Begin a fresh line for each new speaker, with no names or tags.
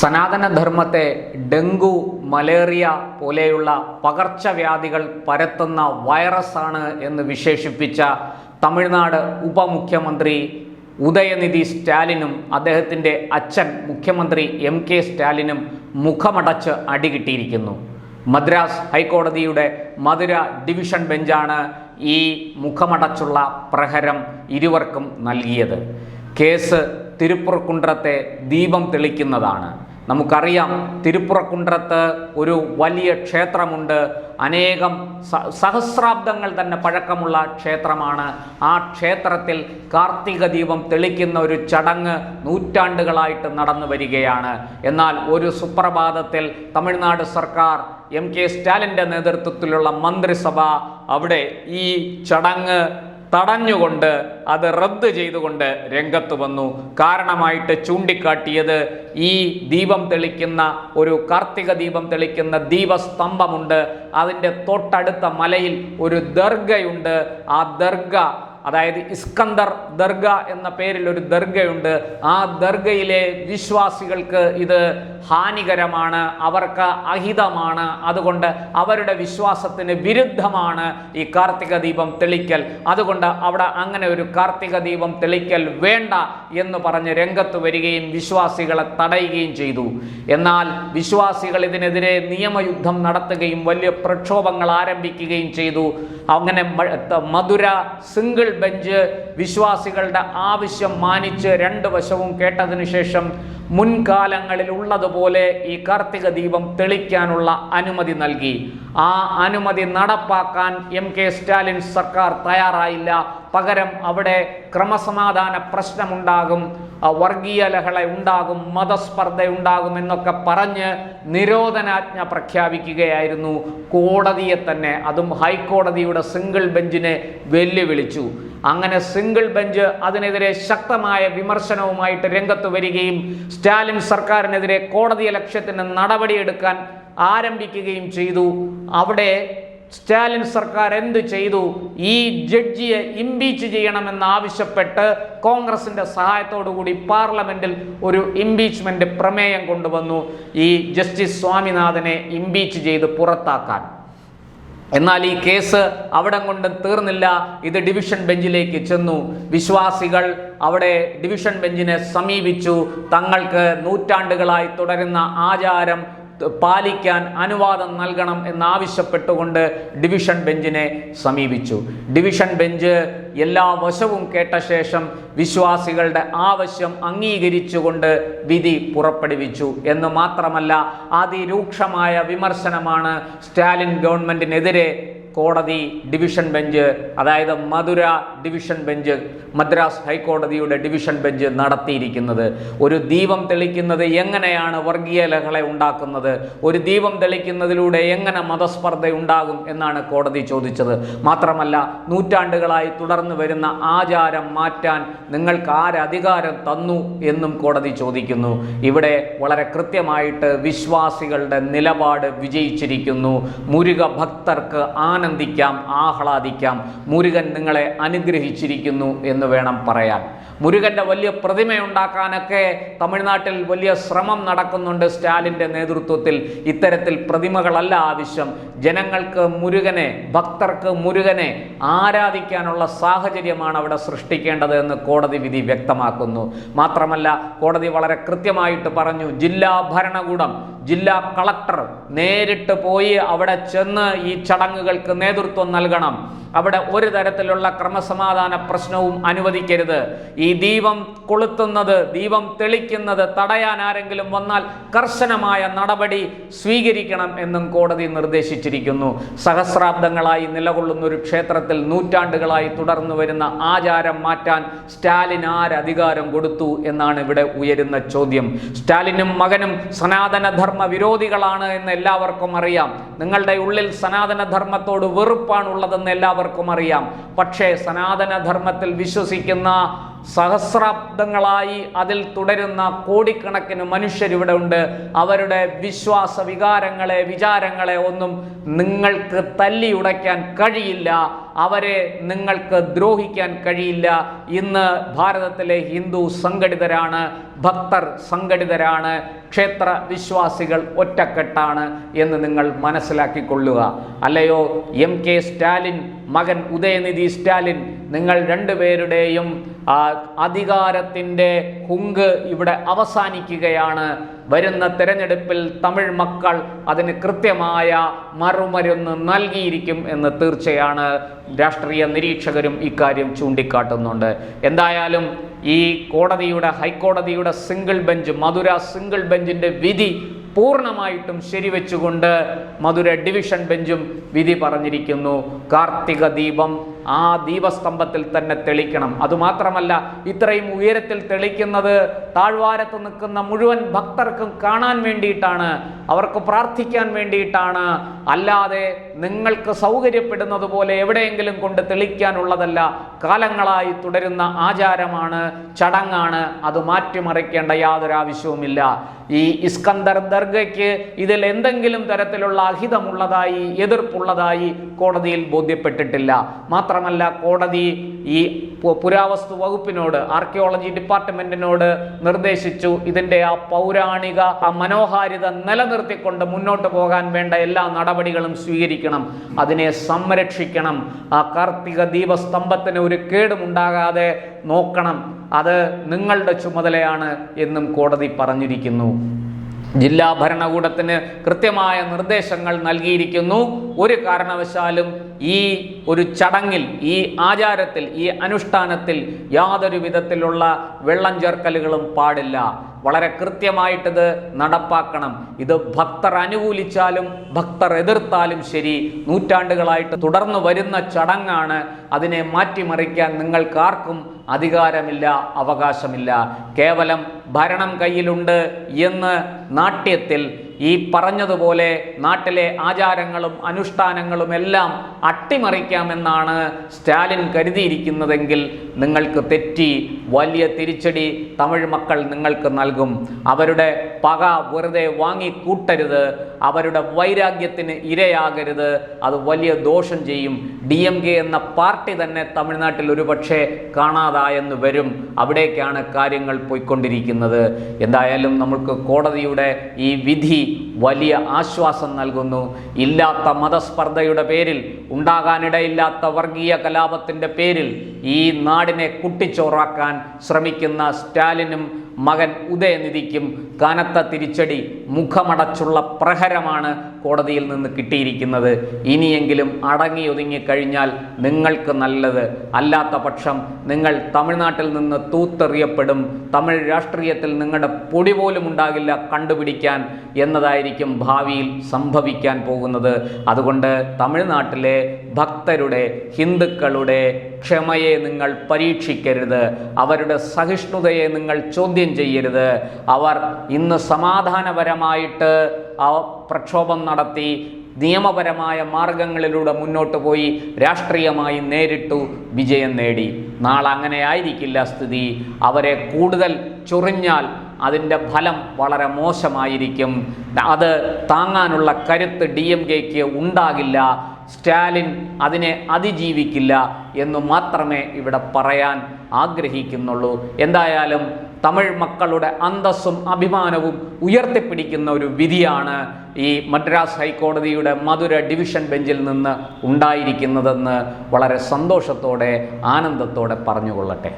സനാതനധർമ്മത്തെ dengue malaria പോലെയുള്ള പകർച്ചവ്യാധികൾ പരത്തുന്ന വൈറസാണ് എന്ന് വിശേഷിപ്പിച്ച തമിഴ്നാട് ഉപമുഖ്യമന്ത്രി ഉദയനിധി സ്റ്റാലിനും അദ്ദേഹത്തിന്റെ അച്ഛൻ മുഖ്യമന്ത്രി എം കെ സ്റ്റാലിനും മുഖമടച്ച് അടികിട്ടിയിരിക്കുന്നു. മദ്രാസ് ഹൈക്കോടതിയുടെ മധുര ഡിവിഷൻ ബെഞ്ചാണ് ഈ മുഖമടച്ചുള്ള പ്രഹരം ഇരുവർക്കും നൽകിയത്. കേസ് തിരുപ്പുറക്കുണ്ട്രത്തെ ദീപം തെളിക്കുന്നതാണ്. നമുക്കറിയാം തിരുപ്പുറക്കുണ്ട്രത്ത് ഒരു വലിയ ക്ഷേത്രമുണ്ട്. അനേകം സഹസ്രാബ്ദങ്ങൾ തന്നെ പഴക്കമുള്ള ക്ഷേത്രമാണ്. ആ ക്ഷേത്രത്തിൽ കാർത്തിക ദീപം തെളിക്കുന്ന ഒരു ചടങ്ങ് നൂറ്റാണ്ടുകളായിട്ട് നടന്നു വരികയാണ്. എന്നാൽ ഒരു സുപ്രഭാതത്തിൽ തമിഴ്നാട് സർക്കാർ എം കെ സ്റ്റാലിന്റെ നേതൃത്വത്തിലുള്ള മന്ത്രിസഭ അവിടെ ഈ ചടങ്ങ് തടഞ്ഞുകൊണ്ട് അത് റദ്ദ് ചെയ്തുകൊണ്ട് രംഗത്ത് വന്നു. കാരണമായിട്ട് ചൂണ്ടിക്കാട്ടിയത് ഈ ദീപം തെളിക്കുന്ന ഒരു കാർത്തിക ദീപം തെളിക്കുന്ന ദീപസ്തംഭമുണ്ട്. അതിന്റെ തൊട്ടടുത്ത മലയിൽ ഒരു ദർഗയുണ്ട്. ആ ദർഗ അതായത് ഇസ്കന്ദർ ദർഗ എന്ന പേരിൽ ഒരു ദർഗയുണ്ട്. ആ ദർഗയിലെ വിശ്വാസികൾക്ക് ഇത് ഹാനികരമാണ് അവർക്ക് അഹിതമാണ്. അതുകൊണ്ട് അവരുടെ വിശ്വാസത്തിന് വിരുദ്ധമാണ് ഈ കാർത്തിക ദീപം തെളിക്കൽ. അതുകൊണ്ട് അവിടെ അങ്ങനെ ഒരു കാർത്തിക ദീപം തെളിക്കൽ വേണ്ട എന്ന് പറഞ്ഞ് രംഗത്ത് വരികയും വിശ്വാസികളെ തടയുകയും ചെയ്തു. എന്നാൽ വിശ്വാസികൾ ഇതിനെതിരെ നിയമയുദ്ധം നടത്തുകയും വലിയ പ്രക്ഷോഭങ്ങൾ ആരംഭിക്കുകയും ചെയ്തു. അങ്ങനെ മധുര സിംഗിൾ ബെഞ്ച് വിശ്വാസികളുടെ ആവശ്യം മാനിച്ച് രണ്ട് വശവും കേട്ടതിനു ശേഷം മുൻകാലങ്ങളിൽ ഉള്ളതുപോലെ ഈ കാർത്തിക ദീപം തെളിക്കാനുള്ള അനുമതി നൽകി. ആ അനുമതി നടപ്പാക്കാൻ എം കെ സ്റ്റാലിൻ സർക്കാർ തയ്യാറായില്ല. പകരം അവിടെ ക്രമസമാധാന പ്രശ്നമുണ്ടാകും. വർഗീയ ലഹള ഉണ്ടാകും മതസ്പർദ്ധ ഉണ്ടാകും എന്നൊക്കെ പറഞ്ഞ് നിരോധനാജ്ഞ പ്രഖ്യാപിക്കുകയായിരുന്നു. കോടതിയെ തന്നെ അതും ഹൈക്കോടതിയുടെ സിംഗിൾ ബെഞ്ചിനെ വെല്ലുവിളിച്ചു. അങ്ങനെ സിംഗിൾ ബെഞ്ച് അതിനെതിരെ ശക്തമായ വിമർശനവുമായിട്ട് രംഗത്ത് വരികയും സ്റ്റാലിൻ സർക്കാരിനെതിരെ കോടതി ലക്ഷ്യത്തിന് നടപടിയെടുക്കാൻ ആരംഭിക്കുകയും ചെയ്തു. അവിടെ സ്റ്റാലിൻ സർക്കാർ എന്ത് ചെയ്തു? ഈ ജഡ്ജിയെ ഇംപീച്ച് ചെയ്യണമെന്നാവശ്യപ്പെട്ട് കോൺഗ്രസിന്റെ സഹായത്തോടുകൂടി പാർലമെന്റിൽ ഒരു ഇംപീച്ച്മെന്റ് പ്രമേയം കൊണ്ടുവന്നു. ഈ ജസ്റ്റിസ് സ്വാമിനാഥനെ ഇംപീച്ച് ചെയ്ത് പുറത്താക്കാൻ. എന്നാൽ ഈ കേസ് അവിടെ കൊണ്ട് തീർന്നില്ല. ഇത് ഡിവിഷൻ ബെഞ്ചിലേക്ക് ചെന്നു. വിശ്വാസികൾ അവിടെ ഡിവിഷൻ ബെഞ്ചിനെ സമീപിച്ചു. തങ്ങൾക്ക് നൂറ്റാണ്ടുകളായി തുടരുന്ന ആചാരം പാലിക്കാൻ അനുവാദം നൽകണം എന്നാവശ്യപ്പെട്ടുകൊണ്ട് ഡിവിഷൻ ബെഞ്ചിനെ സമീപിച്ചു. ഡിവിഷൻ ബെഞ്ച് എല്ലാ വശവും കേട്ട ശേഷം വിശ്വാസികളുടെ ആവശ്യം അംഗീകരിച്ചുകൊണ്ട് വിധി പുറപ്പെടുവിച്ചു. എന്ന് മാത്രമല്ല അതിരൂക്ഷമായ വിമർശനമാണ് സ്റ്റാലിൻ ഗവൺമെന്റിനെതിരെ കോടതി ഡിവിഷൻ ബെഞ്ച് അതായത് മധുര ഡിവിഷൻ ബെഞ്ച് മദ്രാസ് ഹൈക്കോടതിയുടെ ഡിവിഷൻ ബെഞ്ച് നടത്തിയിരിക്കുന്നത്. ഒരു ദീപം തെളിക്കുന്നത് എങ്ങനെയാണ് വർഗീയ ലഹളെ ഉണ്ടാക്കുന്നത്? ഒരു ദീപം തെളിക്കുന്നതിലൂടെ എങ്ങനെ മതസ്പർദ്ധ ഉണ്ടാകും എന്നാണ് കോടതി ചോദിച്ചത്. മാത്രമല്ല നൂറ്റാണ്ടുകളായി തുടർന്നു വരുന്ന ആചാരം മാറ്റാൻ നിങ്ങൾക്ക് ആരധികാരം തന്നു എന്നും കോടതി ചോദിക്കുന്നു. ഇവിടെ വളരെ കൃത്യമായിട്ട് വിശ്വാസികളുടെ നിലപാട് വിജയിച്ചിരിക്കുന്നു. മുരുക ഭക്തർക്ക് ആനന്ദിക്കാം ആഹ്ലാദിക്കാം. മുരുകൻ നിങ്ങളെ അനുഗ്രഹിച്ചിരിക്കുന്നു എന്ന് വേണം പറയാൻ. മുരുകന്റെ വലിയ പ്രതിമയുണ്ടാക്കാനൊക്കെ തമിഴ്നാട്ടിൽ വലിയ ശ്രമം നടക്കുന്നുണ്ട് സ്റ്റാലിന്റെ നേതൃത്വത്തിൽ. ഇത്തരത്തിൽ പ്രതിമകളല്ല ആവശ്യം. ജനങ്ങൾക്ക് മുരുകനെ ഭക്തർക്ക് മുരുകനെ ആരാധിക്കാനുള്ള സാഹചര്യമാണ് അവിടെ സൃഷ്ടിക്കേണ്ടത് എന്ന് കോടതി വിധി വ്യക്തമാക്കുന്നു. മാത്രമല്ല കോടതി വളരെ കൃത്യമായിട്ട് പറഞ്ഞു ജില്ലാ ഭരണകൂടം ജില്ലാ കളക്ടർ നേരിട്ട് പോയി അവിടെ ചെന്ന് ഈ ചടങ്ങുകൾക്ക് നേതൃത്വം നൽകണം. അവിടെ ഒരു തരത്തിലുള്ള ക്രമസമാധാന പ്രശ്നവും അനുവദിക്കരുത്. ഈ ദീപം കൊളുത്തുന്നത് ദീപം തെളിക്കുന്നത് തടയാൻ ആരെങ്കിലും വന്നാൽ കർശനമായ നടപടി സ്വീകരിക്കണം എന്നും കോടതി നിർദ്ദേശിച്ചിരിക്കുന്നു സഹസ്രാബ്ദങ്ങളായി നിലകൊള്ളുന്ന ഒരു ക്ഷേത്രത്തിൽ നൂറ്റാണ്ടുകളായി തുടർന്നു വരുന്ന ആചാരം മാറ്റാൻ സ്റ്റാലിൻ ആരധികാരം കൊടുത്തു എന്നാണ് ഇവിടെ ഉയരുന്ന ചോദ്യം. സ്റ്റാലിനും മകനും സനാതനധർമ്മ വിരോധികളാണ് എന്ന് എല്ലാവർക്കും അറിയാം. നിങ്ങളുടെ ഉള്ളിൽ സനാതനധർമ്മത്തോട് വെറുപ്പാണുള്ളതെന്ന് എല്ലാവർക്കും അറിയാം. പക്ഷേ സനാതനധർമ്മത്തിൽ വിശ്വസിക്കുന്ന സഹസ്രാബ്ദങ്ങളായി അതിൽ തുടരുന്ന കോടിക്കണക്കിന് മനുഷ്യരിവിടെ ഉണ്ട്. അവരുടെ വിശ്വാസ വികാരങ്ങളെ വിചാരങ്ങളെ ഒന്നും നിങ്ങൾക്ക് തല്ലിയുടയ്ക്കാൻ കഴിയില്ല. അവരെ നിങ്ങൾക്ക് ദ്രോഹിക്കാൻ കഴിയില്ല. ഇന്ന് ഭാരതത്തിലെ ഹിന്ദു സംഘടിതരാണ് ഭക്തർ സംഘടിതരാണ് ക്ഷേത്ര വിശ്വാസികൾ ഒറ്റക്കെട്ടാണ് എന്ന് നിങ്ങൾ മനസ്സിലാക്കിക്കൊള്ളുക. അല്ലയോ എം കെ സ്റ്റാലിൻ മകൻ ഉദയനിധി സ്റ്റാലിൻ നിങ്ങൾ രണ്ടുപേരുടെയും ആ, അധികാരത്തിന്റെ ഹുങ്ക് ഇവിടെ അവസാനിക്കുകയാണ്. വരുന്ന തെരഞ്ഞെടുപ്പിൽ തമിഴ് മക്കൾ അതിന് കൃത്യമായ മറുമരുന്ന് നൽകിയിരിക്കും എന്ന് തീർച്ചയാണ് രാഷ്ട്രീയ നിരീക്ഷകരും ഇക്കാര്യം ചൂണ്ടിക്കാട്ടുന്നുണ്ട്. എന്തായാലും ഈ കോടതിയുടെ ഹൈക്കോടതിയുടെ സിംഗിൾ ബെഞ്ച് മധുര സിംഗിൾ ബെഞ്ചിന്റെ വിധി പൂർണമായിട്ടും ശരിവെച്ചുകൊണ്ട് മധുര ഡിവിഷൻ ബെഞ്ചും വിധി പറഞ്ഞിരിക്കുന്നു. കാർത്തിക ദീപം ആ ദീപസ്തംഭത്തിൽ തന്നെ തെളിക്കണം. അതുമാത്രമല്ല ഇത്രയും ഉയരത്തിൽ തെളിക്കുന്നത് താഴ്വാരത്ത് നിൽക്കുന്ന മുഴുവൻ ഭക്തർക്കും കാണാൻ വേണ്ടിയിട്ടാണ് അവർക്ക് പ്രാർത്ഥിക്കാൻ വേണ്ടിയിട്ടാണ്. അല്ലാതെ നിങ്ങൾക്ക് സൗകര്യപ്പെടുന്നത് പോലെ എവിടെയെങ്കിലും കൊണ്ട് തെളിക്കാനുള്ളതല്ല കാലങ്ങളായി തുടരുന്ന ആചാരമാണ് ചടങ്ങാണ്. അത് മാറ്റിമറിക്കേണ്ട യാതൊരു ആവശ്യവുമില്ല. ഈ ഇസ്കന്ദർ ദർഗയ്ക്ക് ഇതിൽ എന്തെങ്കിലും തരത്തിലുള്ള അഹിതമുള്ളതായി എതിർപ്പുള്ളതായി കോടതിയിൽ ബോധ്യപ്പെട്ടിട്ടില്ല. മാത്രമല്ല കോടതി ഈ പുരാവസ്തു വകുപ്പിനോട് ആർക്കിയോളജി ഡിപ്പാർട്ട്മെന്റിനോട് നിർദ്ദേശിച്ചു. ഇതിന്റെ ആ പൗരാണിക ആ മനോഹാരിത നിലനിർത്തിക്കൊണ്ട് മുന്നോട്ട് പോകാൻ വേണ്ട എല്ലാ നടപടികളും സ്വീകരിക്കണം. അതിനെ സംരക്ഷിക്കണം. ആ കാർത്തിക ദീപസ്തംഭത്തിന് ഒരു കേടുമുണ്ടാകാതെ നോക്കണം. അത് നിങ്ങളുടെ ചുമതലയാണ് എന്നും കോടതി പറഞ്ഞിരിക്കുന്നു. ജില്ലാ ഭരണകൂടത്തിന് കൃത്യമായ നിർദ്ദേശങ്ങൾ നൽകിയിരിക്കുന്നു. ഒരു കാരണവശാലും ഈ ഒരു ചടങ്ങിൽ ഈ ആചാരത്തിൽ ഈ അനുഷ്ഠാനത്തിൽ യാതൊരു വിധത്തിലുള്ള വെള്ളം ചേർക്കലുകളും പാടില്ല. വളരെ കൃത്യമായിട്ടിത് നടപ്പാക്കണം. ഇത് ഭക്തർ അനുകൂലിച്ചാലും ഭക്തർ എതിർത്താലും ശരി നൂറ്റാണ്ടുകളായിട്ട് തുടർന്നു വരുന്ന ചടങ്ങാണ്. അതിനെ മാറ്റിമറിക്കാൻ നിങ്ങൾക്കാർക്കും അധികാരമില്ല അവകാശമില്ല. കേവലം ഭരണം കയ്യിലുണ്ട് എന്ന് നാട്യത്തിൽ ഈ പറഞ്ഞതുപോലെ നാട്ടിലെ ആചാരങ്ങളും അനുഷ്ഠാനങ്ങളും എല്ലാം അട്ടിമറിക്കാമെന്നാണ് സ്റ്റാലിൻ കരുതിയിരിക്കുന്നതെങ്കിൽ നിങ്ങൾക്ക് തെറ്റി വലിയ തിരിച്ചടി തമിഴ് മക്കൾ നിങ്ങൾക്ക് നൽകും. അവരുടെ പക വെറുതെ വാങ്ങിക്കൂട്ടരുത്. അവരുടെ വൈരാഗ്യത്തിന് ഇരയാകരുത്. അത് വലിയ ദോഷം ചെയ്യും. ഡി എം കെ എന്ന പാർട്ടി തന്നെ തമിഴ്നാട്ടിൽ ഒരുപക്ഷെ കാണാതായെന്ന് വരും. അവിടേക്കാണ് കാര്യങ്ങൾ പോയിക്കൊണ്ടിരിക്കുന്നത്. എന്തായാലും നമുക്ക് കോടതിയുടെ ഈ വിധി വലിയ ആശ്വാസം നൽകുന്നു. ഇല്ലാത്ത മതസ്പർദ്ധയുടെ പേരിൽ ഉണ്ടാകാനിടയില്ലാത്ത വർഗീയ കലാപത്തിന്റെ പേരിൽ ഈ നാടിനെ കുട്ടിച്ചോറാക്കാൻ ശ്രമിക്കുന്ന സ്റ്റാലിനും മകൻ ഉദയനിധിക്കും കനത്ത തിരിച്ചടി മുഖമടച്ചുള്ള പ്രഹരമാണ് കോടതിയിൽ നിന്ന് കിട്ടിയിരിക്കുന്നത്. ഇനിയെങ്കിലും അടങ്ങി ഒതുങ്ങി കഴിഞ്ഞാൽ നിങ്ങൾക്ക് നല്ലത്. അല്ലാത്ത പക്ഷം നിങ്ങൾ തമിഴ്നാട്ടിൽ നിന്ന് തൂത്തെറിയപ്പെടും. തമിഴ് രാഷ്ട്രീയത്തിൽ നിങ്ങളുടെ പൊടി പോലും ഉണ്ടാകില്ല കണ്ടുപിടിക്കാൻ എന്നതായിരിക്കും ഭാവിയിൽ സംഭവിക്കാൻ പോകുന്നത്. അതുകൊണ്ട് തമിഴ്നാട്ടിലെ ഭക്തരുടെ ഹിന്ദുക്കളുടെ ക്ഷമയെ നിങ്ങൾ പരീക്ഷിക്കരുത്. അവരുടെ സഹിഷ്ണുതയെ നിങ്ങൾ ചോദ്യം ചെയ്യരുത്. അവർ ഇന്ന് സമാധാനപരമായിട്ട് പ്രക്ഷോഭം നടത്തി നിയമപരമായ മാർഗങ്ങളിലൂടെ മുന്നോട്ട് പോയി രാഷ്ട്രീയമായി നേരിട്ടു വിജയം നേടി. നാളെ അങ്ങനെ ആയിരിക്കില്ല സ്ഥിതി. അവരെ കൂടുതൽ ചൊറിഞ്ഞാൽ അതിന്റെ ഫലം വളരെ മോശമായിരിക്കും. അത് താങ്ങാനുള്ള കരുത്ത് ഡി എം കെക്ക് ഉണ്ടാകില്ല. സ്റ്റാലിൻ അതിനെ അതിജീവിക്കില്ല എന്ന് മാത്രമേ ഇവിടെ പറയാൻ ആഗ്രഹിക്കുന്നുള്ളൂ. എന്തായാലും തമിഴ് മക്കളുടെ അന്തസ്സും അഭിമാനവും ഉയർത്തിപ്പിടിക്കുന്ന ഒരു വിധിയാണ് ഈ മദ്രാസ് ഹൈക്കോടതിയുടെ മധുര ഡിവിഷൻ ബെഞ്ചിൽ നിന്ന് ഉണ്ടായിരിക്കുന്നതെന്ന് വളരെ സന്തോഷത്തോടെ ആനന്ദത്തോടെ പറഞ്ഞുകൊള്ളട്ടെ.